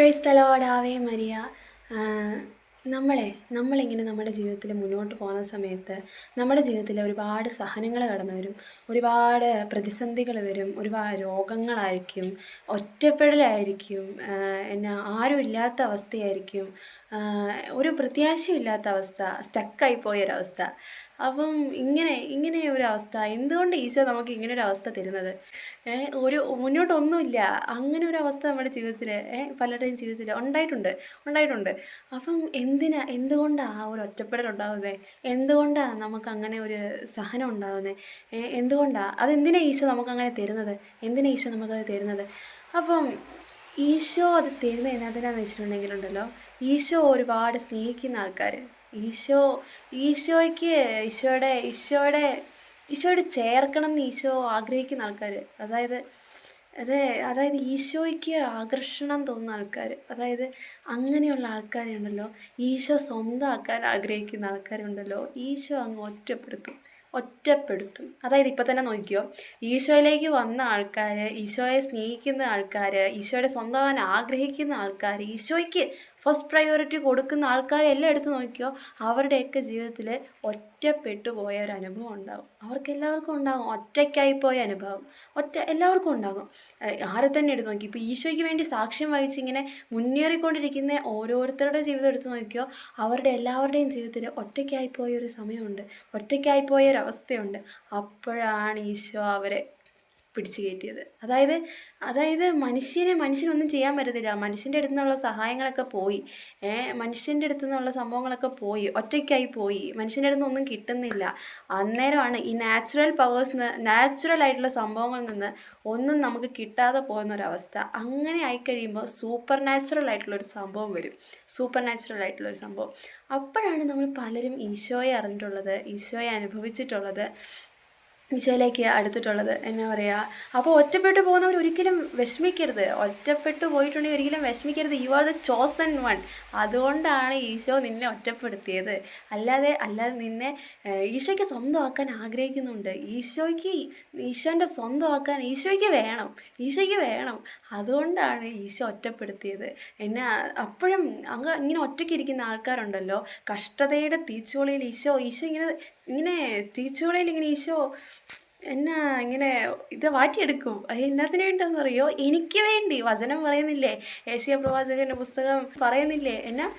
Price തലോടാവേ Maria നമ്മളെ നമ്മളിങ്ങനെ നമ്മുടെ ജീവിതത്തിൽ മുന്നോട്ട് പോകുന്ന സമയത്ത് നമ്മുടെ ജീവിതത്തിൽ ഒരുപാട് സഹനങ്ങൾ കടന്നു വരും. ഒരുപാട് പ്രതിസന്ധികൾ വരും. ഒരുപാട് രോഗങ്ങളായിരിക്കും. ഒറ്റപ്പെടലായിരിക്കും. എന്നാ ആരും ഇല്ലാത്ത അവസ്ഥയായിരിക്കും. ഒരു പ്രത്യാശയില്ലാത്ത അവസ്ഥ. സ്റ്റക്കായി പോയൊരവസ്ഥ. അപ്പം ഇങ്ങനെ ഇങ്ങനെ ഒരു അവസ്ഥ. എന്തുകൊണ്ട് ഈശോ നമുക്ക് ഇങ്ങനെ ഒരു അവസ്ഥ തരുന്നത്? ഒരു മുന്നോട്ടൊന്നുമില്ല. അങ്ങനെ ഒരു അവസ്ഥ നമ്മുടെ ജീവിതത്തിൽ പലരുടെയും ജീവിതത്തിൽ ഉണ്ടായിട്ടുണ്ട് ഉണ്ടായിട്ടുണ്ട്. അപ്പം എന്തിനാ എന്തുകൊണ്ടാണ് ആ ഒരു ഒറ്റപ്പെടൽ ഉണ്ടാകുന്നത് എന്തുകൊണ്ടാണ് നമുക്ക് അങ്ങനെ ഒരു സഹനം ഉണ്ടാകുന്നത് എന്തുകൊണ്ടാണ് അതെന്തിനാ ഈശോ നമുക്ക് അങ്ങനെ തരുന്നത്? എന്തിനാ ഈശോ നമുക്കത് തരുന്നത്? അപ്പം ഈശോ അത് തരുന്നത് എന്നതിനാന്ന് വെച്ചിട്ടുണ്ടെങ്കിലുണ്ടല്ലോ ഈശോ ഒരുപാട് സ്നേഹിക്കുന്ന ആൾക്കാർ ഈശോ ഈശോയ്ക്ക് ഈശോയുടെ ഈശോയുടെ ഈശോയോട് ചേർക്കണം എന്ന് ഈശോ ആഗ്രഹിക്കുന്ന ആൾക്കാർ അതായത് അതെ അതായത് ഈശോയ്ക്ക് ആകർഷണം തോന്നുന്ന ആൾക്കാർ അതായത് അങ്ങനെയുള്ള ആൾക്കാരുണ്ടല്ലോ. ഈശോ സ്വന്തമാക്കാൻ ആഗ്രഹിക്കുന്ന ആൾക്കാരുണ്ടല്ലോ. ഈശോ അങ്ങ് ഒറ്റപ്പെടുത്തും. ഒറ്റപ്പെടുത്തും. അതായത് ഇപ്പം തന്നെ നോക്കിയോ ഈശോയിലേക്ക് വന്ന ആൾക്കാർ ഈശോയെ സ്നേഹിക്കുന്ന ആൾക്കാർ ഈശോയുടെ സ്വന്തമാകാൻ ആഗ്രഹിക്കുന്ന ആൾക്കാർ ഈശോയ്ക്ക് ഫസ്റ്റ് പ്രയോറിറ്റി കൊടുക്കുന്ന ആൾക്കാരെ എല്ലാം എടുത്ത് നോക്കിയോ അവരുടെയൊക്കെ ജീവിതത്തിൽ ഒറ്റപ്പെട്ടു പോയ ഒരു അനുഭവം ഉണ്ടാകും അവർക്ക് എല്ലാവർക്കും ഉണ്ടാകും ഒറ്റയ്ക്കായി പോയ അനുഭവം. ഒറ്റ എല്ലാവർക്കും ഉണ്ടാകും. ആരെ തന്നെ എടുത്ത് നോക്കി? ഇപ്പോൾ ഈശോയ്ക്ക് വേണ്ടി സാക്ഷ്യം വഹിച്ച് ഇങ്ങനെ മുന്നേറിക്കൊണ്ടിരിക്കുന്ന ഓരോരുത്തരുടെ ജീവിതം എടുത്തു നോക്കിയോ അവരുടെ എല്ലാവരുടെയും ജീവിതത്തിൽ ഒറ്റയ്ക്കായി പോയ ഒരു സമയമുണ്ട്. ഒറ്റയ്ക്കായി പോയ ഒരു അവസ്ഥയുണ്ട്. അപ്പോഴാണ് ഈശോ അവരെ പിടിച്ചു കയറ്റിയത്. അതായത് അതായത് മനുഷ്യനെ മനുഷ്യനൊന്നും ചെയ്യാൻ പറ്റത്തില്ല. മനുഷ്യന്റെ അടുത്തു നിന്നുള്ള സഹായങ്ങളൊക്കെ പോയി. മനുഷ്യന്റെ അടുത്തു നിന്നുള്ള സംഭവങ്ങളൊക്കെ പോയി. ഒറ്റയ്ക്കായി പോയി. മനുഷ്യന്റെ അടുത്ത് ഒന്നും കിട്ടുന്നില്ല. അന്നേരമാണ് ഈ നാച്ചുറൽ പവേഴ്സ് നാച്ചുറൽ ആയിട്ടുള്ള സംഭവങ്ങളിൽ നിന്ന് ഒന്നും നമുക്ക് കിട്ടാതെ പോകുന്ന ഒരവസ്ഥ അങ്ങനെ ആയിക്കഴിയുമ്പോൾ സൂപ്പർ നാച്ചുറൽ ആയിട്ടുള്ളൊരു സംഭവം വരും. സൂപ്പർ നാച്ചുറൽ ആയിട്ടുള്ളൊരു സംഭവം. അപ്പോഴാണ് നമ്മൾ പലരും ഈശോയെ അറിഞ്ഞിട്ടുള്ളത് ഈശോയെ അനുഭവിച്ചിട്ടുള്ളത്. ഈശോയിലേക്ക് അടുത്തിട്ടുള്ളത്. എന്നാ പറയുക അപ്പോൾ ഒറ്റപ്പെട്ടു പോകുന്നവർ ഒരിക്കലും വിഷമിക്കരുത്. ഒറ്റപ്പെട്ടു പോയിട്ടുണ്ടെങ്കിൽ ഒരിക്കലും വിഷമിക്കരുത്. You are the chosen one അതുകൊണ്ടാണ് ഈശോ നിന്നെ ഒറ്റപ്പെടുത്തിയത്. അല്ലാതെ അല്ലാതെ നിന്നെ ഈശോയ്ക്ക് സ്വന്തമാക്കാൻ ആഗ്രഹിക്കുന്നുണ്ട്. ഈശോയ്ക്ക് ഈശോന്റെ സ്വന്തമാക്കാൻ ഈശോയ്ക്ക് വേണം. ഈശോയ്ക്ക് വേണം. അതുകൊണ്ടാണ് ഈശോ ഒറ്റപ്പെടുത്തിയത്. എന്നെ അപ്പോഴും അങ്ങ് ഇങ്ങനെ ഒറ്റയ്ക്ക് ഇരിക്കുന്ന ആൾക്കാരുണ്ടല്ലോ. കഷ്ടതയുടെ തീച്ചുവളിയിൽ ഈശോ ഈശോ ഇങ്ങനെ ഇങ്ങനെ തീച്ചുവളിയിൽ ഇങ്ങനെ ഈശോ എന്നാ ഇങ്ങനെ ഇത് മാറ്റിയെടുക്കും അത് എന്നതിന് വേണ്ടെന്നറിയോ എനിക്ക് വേണ്ടി. വചനം പറയുന്നില്ലേ? ഏഷ്യ പ്രവാചകന്റെ പുസ്തകം പറയുന്നില്ലേ? എന്നാ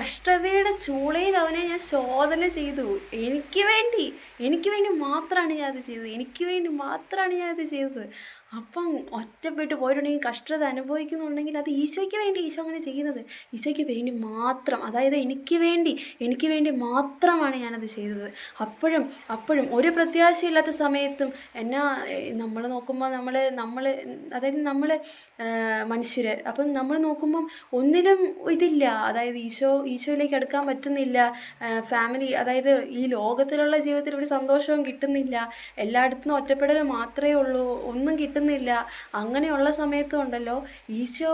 കഷ്ടതയുടെ ചൂളയിൽ അവനെ ഞാൻ ശോധന ചെയ്തു. എനിക്ക് വേണ്ടി. എനിക്ക് വേണ്ടി മാത്രമാണ് ഞാൻ അത് ചെയ്തത്. എനിക്ക് വേണ്ടി മാത്രമാണ് ഞാൻ അത് ചെയ്തത്. അപ്പം ഒറ്റപ്പെട്ട് പോയിട്ടുണ്ടെങ്കിൽ കഷ്ടത അനുഭവിക്കുന്നുണ്ടെങ്കിൽ അത് ഈശോയ്ക്ക് വേണ്ടി ഈശോ അങ്ങനെ ചെയ്യുന്നത്. ഈശോയ്ക്ക് വേണ്ടി മാത്രം അതായത് എനിക്ക് വേണ്ടി എനിക്ക് വേണ്ടി മാത്രമാണ് ഞാനത് ചെയ്തത്. അപ്പോഴും അപ്പോഴും ഒരു പ്രത്യാശയില്ലാത്ത സമയത്തും എന്നാ നമ്മൾ നോക്കുമ്പോൾ നമ്മൾ നമ്മൾ അതായത് നമ്മൾ മനുഷ്യർ അപ്പം നമ്മൾ നോക്കുമ്പം ഒന്നിലും ഇതില്ല. അതായത് ഈശോ ഈശോയിലേക്ക് അടുക്കാൻ പറ്റുന്നില്ല. ഫാമിലി അതായത് ഈ ലോകത്തിലുള്ള ജീവിതത്തിൽ ഒരു സന്തോഷവും കിട്ടുന്നില്ല. എല്ലായിടത്തും ഒറ്റപ്പെടൽ മാത്രമേ ഉള്ളൂ. ഒന്നും കിട്ടുന്നില്ല. അങ്ങനെയുള്ള സമയത്തും ഉണ്ടല്ലോ ഈശോ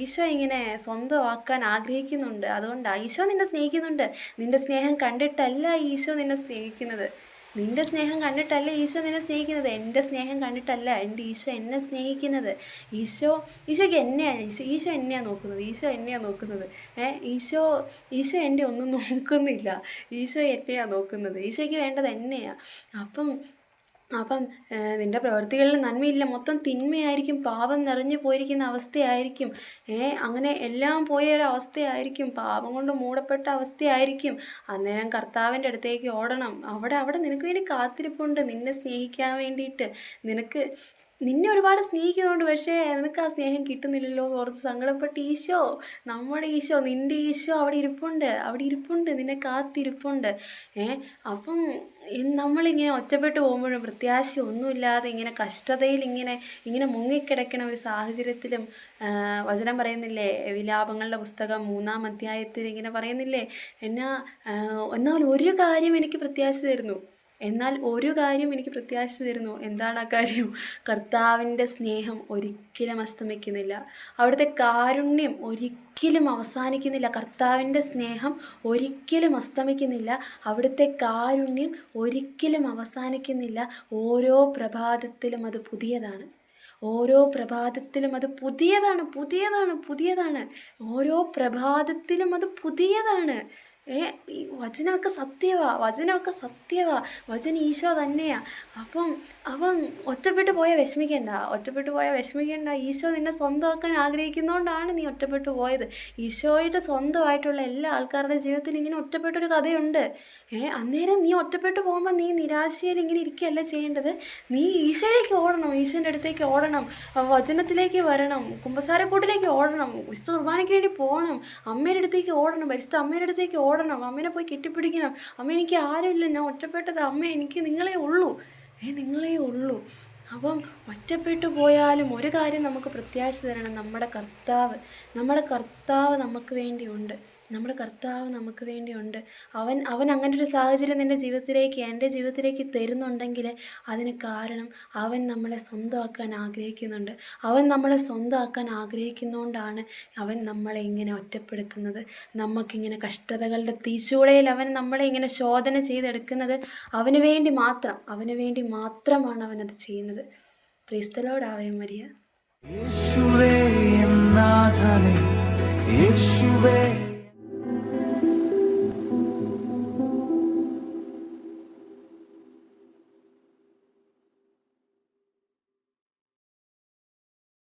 ഈശോ ഇങ്ങനെ സ്വന്തമാക്കാൻ ആഗ്രഹിക്കുന്നുണ്ട്. അതുകൊണ്ടാണ് ഈശോ നിന്നെ സ്നേഹിക്കുന്നുണ്ട്. നിന്റെ സ്നേഹം കണ്ടിട്ടല്ല ഈശോ നിന്നെ സ്നേഹിക്കുന്നത്. നിന്റെ സ്നേഹം കണ്ടിട്ടല്ല ഈശോ നിന്നെ സ്നേഹിക്കുന്നത്. എന്റെ സ്നേഹം കണ്ടിട്ടല്ല എന്റെ ഈശോ എന്നെ സ്നേഹിക്കുന്നത്. ഈശോ ഈശോയ്ക്ക് എന്നെയാണ് ഈശോ ഈശോ എന്നെയാണ് നോക്കുന്നത്. ഈശോ എന്നെയാണ് നോക്കുന്നത്. ഏ ഈശോ ഈശോ എന്റെ ഒന്നും നോക്കുന്നില്ല. ഈശോ എന്നെയാണ് നോക്കുന്നത്. ഈശോയ്ക്ക് വേണ്ടത് എന്നെയാണ് അപ്പം അപ്പം നിന്റെ പ്രവൃത്തികളിൽ നന്മയില്ല. മൊത്തം തിന്മയായിരിക്കും. പാപം നിറഞ്ഞു പോയിരിക്കുന്ന അവസ്ഥയായിരിക്കും. ഏ അങ്ങനെ എല്ലാം പോയ ഒരു അവസ്ഥയായിരിക്കും. പാപം കൊണ്ട് മൂടപ്പെട്ട അവസ്ഥയായിരിക്കും. അന്നേരം കർത്താവിന്റെ അടുത്തേക്ക് ഓടണം. അവിടെ അവിടെ നിനക്ക് വേണ്ടി കാത്തിരിപ്പുണ്ട്. നിന്നെ സ്നേഹിക്കാൻ വേണ്ടിയിട്ട്. നിനക്ക് നിന്നെ ഒരുപാട് സ്നേഹിക്കുന്നുണ്ട് പക്ഷേ നിനക്ക് ആ സ്നേഹം കിട്ടുന്നില്ലല്ലോ ഓർത്ത് സങ്കടപ്പെട്ട. ഈശോ നമ്മുടെ ഈശോ നിന്റെ ഈശോ അവിടെ ഇരിപ്പുണ്ട് അവിടെ ഇരിപ്പുണ്ട് നിന്നെ കാത്തിരിപ്പുണ്ട്. ഏ അപ്പം നമ്മളിങ്ങനെ ഒറ്റപ്പെട്ട് പോകുമ്പോഴും പ്രത്യാശ ഒന്നുമില്ലാതെ ഇങ്ങനെ കഷ്ടതയിൽ ഇങ്ങനെ ഇങ്ങനെ മുങ്ങിക്കിടക്കണ ഒരു സാഹചര്യത്തിലും വചനം പറയുന്നില്ലേ വിലാപങ്ങളുടെ പുസ്തകം മൂന്നാം അധ്യായത്തിൽ ഇങ്ങനെ പറയുന്നില്ലേ എന്നാ എന്നാൽ ഒരു കാര്യം എനിക്ക് പ്രത്യാശ തരുന്നു. എന്നാൽ ഒരു കാര്യം എനിക്ക് പ്രത്യാശ തരുന്നു. എന്താണ് ആ കാര്യം? കർത്താവിന്റെ സ്നേഹം ഒരിക്കലും അസ്തമിക്കുന്നില്ല. അവിടുത്തെ കാരുണ്യം ഒരിക്കലും അവസാനിക്കുന്നില്ല. കർത്താവിന്റെ സ്നേഹം ഒരിക്കലും അസ്തമിക്കുന്നില്ല. അവിടുത്തെ കാരുണ്യം ഒരിക്കലും അവസാനിക്കുന്നില്ല. ഓരോ പ്രഭാതത്തിലും അത് പുതിയതാണ്. ഓരോ പ്രഭാതത്തിലും അത് പുതിയതാണ്. പുതിയതാണ്. പുതിയതാണ്. ഓരോ പ്രഭാതത്തിലും അത് പുതിയതാണ്. ഏ ഈ വചനമൊക്കെ സത്യവാ വചനമൊക്കെ സത്യവാ വചന ഈശോ തന്നെയാ. അപ്പം അവൻ ഒറ്റപ്പെട്ടു പോയാൽ വിഷമിക്കണ്ട ഒറ്റപ്പെട്ടു പോയാൽ വിഷമിക്കണ്ട. ഈശോ നിന്നെ സ്വന്തമാക്കാൻ ആഗ്രഹിക്കുന്നതുകൊണ്ടാണ് നീ ഒറ്റപ്പെട്ടു പോയത്. ഈശോയുടെ സ്വന്തമായിട്ടുള്ള എല്ലാ ആൾക്കാരുടെ ജീവിതത്തിൽ ഇങ്ങനെ ഒറ്റപ്പെട്ടൊരു കഥയുണ്ട്. ഏ അന്നേരം നീ ഒറ്റപ്പെട്ടു പോകുമ്പോൾ നീ നിരാശയിൽ ഇങ്ങനെ ഇരിക്കുകയല്ല ചെയ്യേണ്ടത്? നീ ഈശോയിലേക്ക് ഓടണം ഈശോന്റെ അടുത്തേക്ക് ഓടണം വചനത്തിലേക്ക് വരണം കുമ്പസാരക്കൂട്ടിലേക്ക് ഓടണം വിശുദ്ധ കുർബാനയ്ക്ക് വേണ്ടി പോകണം അമ്മയുടെ അടുത്തേക്ക് ഓടണം പരിശുദ്ധ അമ്മയുടെ അടുത്തേക്ക് ഓടണം. അമ്മേനെ പോയി കെട്ടിപ്പിടിക്കണം. അമ്മ എനിക്ക് ആരുമില്ല. ഞാൻ ഒറ്റപ്പെട്ടത്. അമ്മ എനിക്ക് നിങ്ങളെ ഉള്ളൂ. ഏ നിങ്ങളെ ഉള്ളൂ. അപ്പം ഒറ്റപ്പെട്ടു പോയാലും ഒരു കാര്യം നമുക്ക് പ്രത്യാശ തരണം. നമ്മുടെ കർത്താവ് നമ്മുടെ കർത്താവ് നമുക്ക് വേണ്ടിയുണ്ട്. നമ്മുടെ കർത്താവ് നമുക്ക് വേണ്ടിയുണ്ട്. അവൻ അവൻ അങ്ങനെ ഒരു സാഹചര്യം നിന്റെ ജീവിതത്തിലേക്ക് എന്റെ ജീവിതത്തിലേക്ക് തരുന്നുണ്ടെങ്കിൽ അതിന് കാരണം അവൻ നമ്മളെ സ്വന്തമാക്കാൻ ആഗ്രഹിക്കുന്നുണ്ട്. അവൻ നമ്മളെ സ്വന്തമാക്കാൻ ആഗ്രഹിക്കുന്നതുകൊണ്ടാണ് അവൻ നമ്മളെ ഇങ്ങനെ ഒറ്റപ്പെടുത്തുന്നത്. നമുക്കിങ്ങനെ കഷ്ടതകളുടെ തീച്ചൂളയിൽ അവൻ നമ്മളെ ഇങ്ങനെ ശോധന ചെയ്തെടുക്കുന്നത് അവന് വേണ്ടി മാത്രം അവന് വേണ്ടി മാത്രമാണ് അവനത് ചെയ്യുന്നത്. ക്രിസ്തലോടാവേ മരിയ. യേശുവേ.